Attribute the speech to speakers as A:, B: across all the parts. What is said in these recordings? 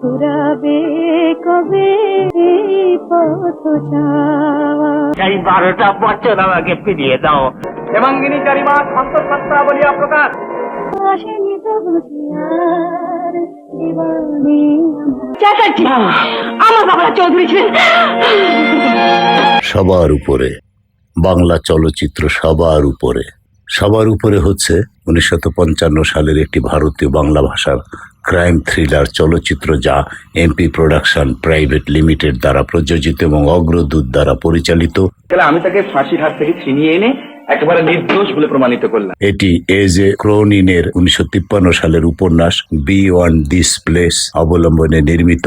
A: ফুরাবে কবে এই পথ
B: এই বারোটা বছর আমাকে ফিরিয়ে দাও।
C: চারিমা বলিয়া প্রকাশ।
A: আসেনি তো বুঝিয়ার
D: চ্যাটার্জি আমার। বাবা চৌধুরী ছিলেন
E: সবার উপরে বাংলা চলচ্চিত্র সবার উপরে। সবার উপরে হচ্ছে উনিশশো পঞ্চান্ন সালের একটি ভারতীয় বাংলা ভাষার ক্রাইম থ্রিলার চলচ্চিত্র যা এমপি প্রোডাকশন প্রাইভেট লিমিটেড দ্বারা প্রযোজিত এবং অগ্রদূত দ্বারা পরিচালিত।
C: আমি তাকে ফাঁসির হাত থেকে ছিনিয়ে এনে একেবারে নির্দোষ বলে প্রমাণিত করলাম।
E: এটি এজ এ ক্রোনিনের উনিশশো তিপ্পান্ন সালের উপন্যাস বি ওয়ান দিস প্লেস অবলম্বনে নির্মিত।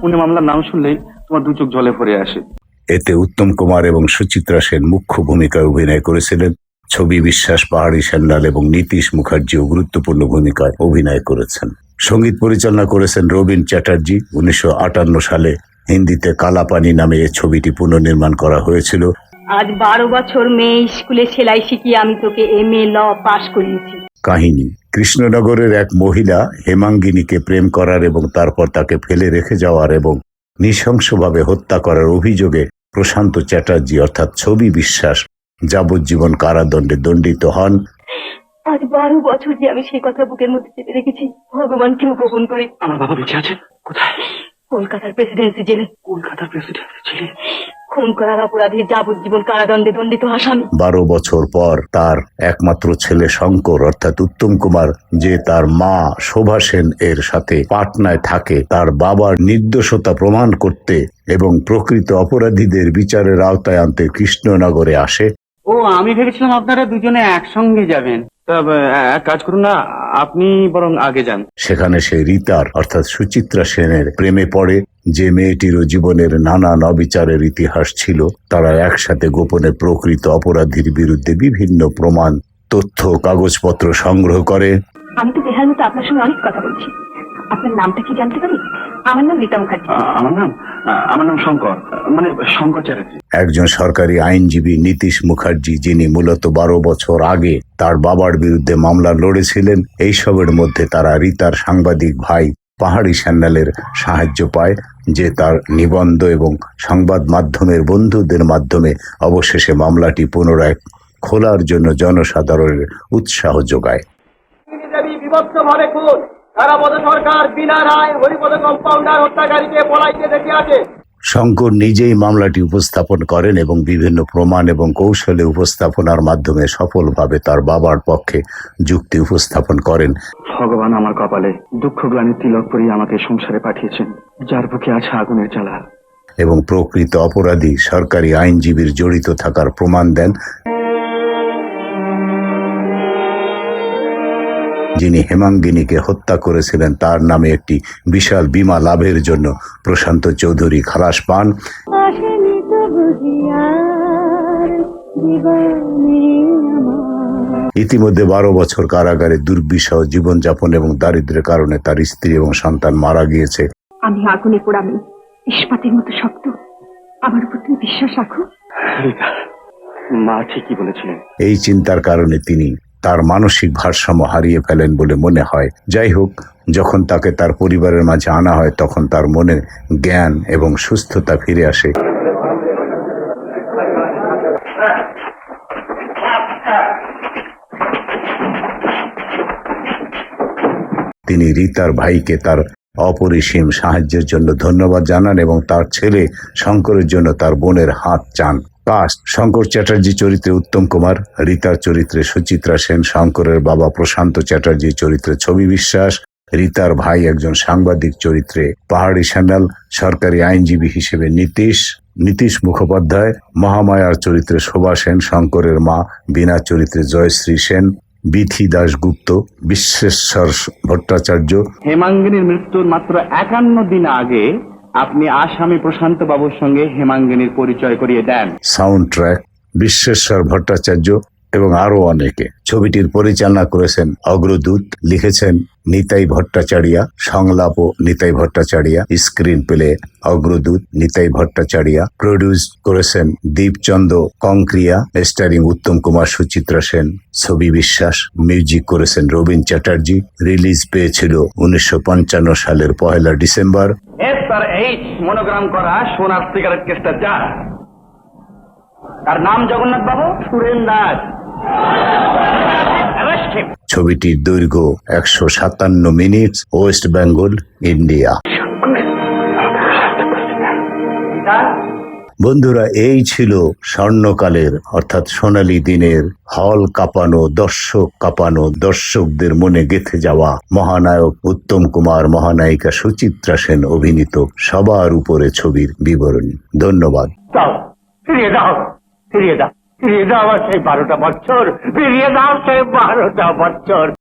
C: পুনে মামলার নাম শুনলেই তোমার দু চোখ জলে ভরে আসে।
E: এতে উত্তম কুমার এবং সুচিত্রা সেন মুখ্য ভূমিকায় অভিনয় করেছিলেন। ছবি বিশ্বাস পাহাড়ি সান্যাল এবং নীতিশ মুখার্জিও গুরুত্বপূর্ণ ভূমিকায় অভিনয় করেছেন। সংগীত পরিচালনা করেছেন রবীন চ্যাটার্জি। উনিশশো আটান্ন সালে হিন্দিতে কালাপানি নামে এই ছবিটি পুনর্নির্মাণ করা হয়েছিল।
D: আজ বারো বছর মেয়ে স্কুলে সেলাই শিখিয়ে আমি তোকে এম এ ল পাশ করিয়েছি।
E: কাহিনী। কৃষ্ণনগরের এক মহিলা হেমাঙ্গিনীকে প্রেম করার এবং তারপর তাকে ফেলে রেখে যাওয়ার এবং নৃশংসভাবে হত্যা করার অভিযোগে প্রশান্ত চ্যাটার্জি অর্থাৎ ছবি বিশ্বাস যাবজ্জীবন কারাদণ্ডে দণ্ডিত হন।
D: আজ বারো বছর যে আমি সেই কথা বুকের মধ্যে চেপে রেখেছি ভগবানকেও গোপন করে।
C: আমার বাবা বেঁচে আছে? কোথায়?
D: কলকাতার প্রেসিডেন্সি জেলে।
C: কলকাতার প্রেসিডেন্ট ছিলেন
D: খুন করার অপরাধে যাবজ্জীবন কারাদণ্ডে দণ্ডিত আসামি।
E: বারো বছর পর তার একমাত্র ছেলে শঙ্কর অর্থাৎ উত্তম কুমার যে তার মা শোভা সেন এর সাথে পাটনায় থাকে তার বাবার নির্দোষতা প্রমাণ করতে এবং প্রকৃত অপরাধীদের বিচারের আওতায় আনতে কৃষ্ণনগরে আসে।
F: ও আমি ভেবেছিলাম আপনারা দুজনে একসঙ্গে যাবেন।
C: এক কাজ করুন না আপনি বরং আগে যান।
E: সেখানে সে রীতার অর্থাৎ সুচিত্রা সেনের প্রেমে পড়ে যে মেয়েটিরও জীবনের নানান অবিচারের ইতিহাস ছিল তারা একসাথে গোপনে প্রকৃত অপরাধীর বিরুদ্ধে বিভিন্ন প্রমাণ তথ্য কাগজপত্র সংগ্রহ করে।
D: আমি তো দেহার মতো আপনার সঙ্গে অনেক কথা বলছি। আপনার নামটা কি জানতে পারি? আমার নাম রীতা মুখার্জি।
C: আমার নাম আমার নাম শঙ্কর। মানে শঙ্কর চ্যাটার্জি।
E: একজন সরকারি আইনজীবী নীতিশ মুখার্জি যিনি মূলত বারো বছর আগে তার বাবার বিরুদ্ধে মামলা লড়েছিলেন এইসবের মধ্যে তারা রিতার সাংবাদিক ভাই পাহাড়ি স্যান্ডালের সাহায্য পায় যে তার নিবন্ধ এবং সংবাদ মাধ্যমের বন্ধুদের মাধ্যমে অবশেষে মামলাটি পুনরায় খোলার জন্য জনসাধারণের উৎসাহ যোগায়।
C: দেবী বিভক্ত ভাবে খুন তারাপদ সরকার বিনা রায় হরিপদ কম্পাউন্ডার হত্যাকারীকে পলাইতে দেখিয়াছে।
E: শঙ্কর নিজেই মামলাটি উপস্থাপন করেন এবং বিভিন্ন প্রমাণ এবং কৌশলে উপস্থাপনার মাধ্যমে সফলভাবে তার বাবার পক্ষে যুক্তি উপস্থাপন করেন।
C: ভগবান আমার কপালে দুঃখ গ্লানি তিলক পরিয়ে আমাকে সংসারে পাঠিয়েছেন যার বুকে আছে আগুনের জ্বালা।
E: এবং প্রকৃত অপরাধী সরকারি আইনজীবীর জড়িত থাকার প্রমাণ দেন। যিনি হেমাঙ্গিনীকে হত্যা করেছিলেন তার নামে একটি বিশাল বিমা লাভের জন্য প্রশান্ত চৌধুরী খালাস পান। ইতিমধ্যে বারো বছর কারাগারে দুর্বিষহ জীবনযাপন এবং দারিদ্র্যের কারণে তার স্ত্রী এবং সন্তান মারা গিয়েছে।
D: আমি আগুনে পোড়ামি ইস্পাতের মতো শক্ত। আমার উপর তুমি বিশ্বাস রাখো?
C: মা ঠিকই বলেছিলেন।
E: এই চিন্তার কারণে তিনি তার মানসিক ভারসাম্য হারিয়ে ফেলেন বলে মনে হয়। যাই হোক, যখন তাকে তার পরিবারের মাঝে আনা হয়, তখন তার মনে জ্ঞান এবং সুস্থতা ফিরে আসে। তিনি রীতার ভাইকে তার অপরিসীম সাহায্যের জন্য ধন্যবাদ জানান এবং তার ছেলে শঙ্করের জন্য তার বোনের হাত চান। কাস্ট শঙ্কর চ্যাটার্জি চরিত্রে উত্তম কুমার, রীতার চরিত্রে সুচিত্রা সেন, শঙ্করের বাবা প্রশান্ত চ্যাটার্জি চরিত্রে ছবি বিশ্বাস, রীতার ভাই একজন সাংবাদিক চরিত্রে পাহাড়ি স্যান্ডাল সরকারি আইনজীবী হিসেবে নীতিশ নীতিশ মুখোপাধ্যায়, মহামায়ার চরিত্রে শোভা সেন, শঙ্করের মা বিনা চরিত্রে জয়শ্রী সেন, বিথি দাশগুপ্ত, বিশ্বেশ্বর ভট্টাচার্য।
F: হেমাঙ্গিনীর মৃত্যুর মাত্র একান্ন দিন আগে আপনি আসামি প্রশান্ত বাবুর সঙ্গে হেমাঙ্গিনীর পরিচয় করিয়ে দেন।
E: সাউন্ড ট্র্যাক বিশ্বেশ্বর ভট্টাচার্য এবং আরও অনেকে। ছবিটির পরিচালনা করেছেন অগ্রদূত, লিখেছেন নিতাই ভট্টাচার্যা সংলাপ ও Nitai Bhattacharya, screen play Agradoot Nitai Bhattacharya, produce করেছেন দীপচন্দ্র কংক্রিয়া, স্টারিং উত্তম কুমার সুচিত্রা সেন, ছবি বিশ্বাস, মিউজিক করেছেন রবীন চ্যাটার্জি, রিলিজ পেয়েছিল উনিশশো পঞ্চান্ন সালের পহেলা ডিসেম্বর।
F: মনোগ্রাম করা সোনার সিগারেট কেসটা যা। তার নাম জগন্নাথ বাবু? সুরেন দাস
E: ছবিটির দৈর্ঘ্য একশো সাতান্ন মিনিট ওয়েস্ট বেঙ্গল ইন্ডিয়া বন্ধুরা এই ছিল স্বর্ণকালের অর্থাৎ সোনালী দিনের হল কাঁপানো দর্শক কাঁপানো দর্শকদের মনে গেথে যাওয়া মহানায়ক উত্তম কুমার মহানায়িকা সুচিত্রা সেন অভিনীত সবার উপরে ছবির বিবরণী। ধন্যবাদ।
B: ফিরিয়ে দাও ফিরিয়ে দাও ফিরিয়ে দাও আমার সেই বারোটা বছর, ফিরিয়ে দাও সেই বারোটা বছর।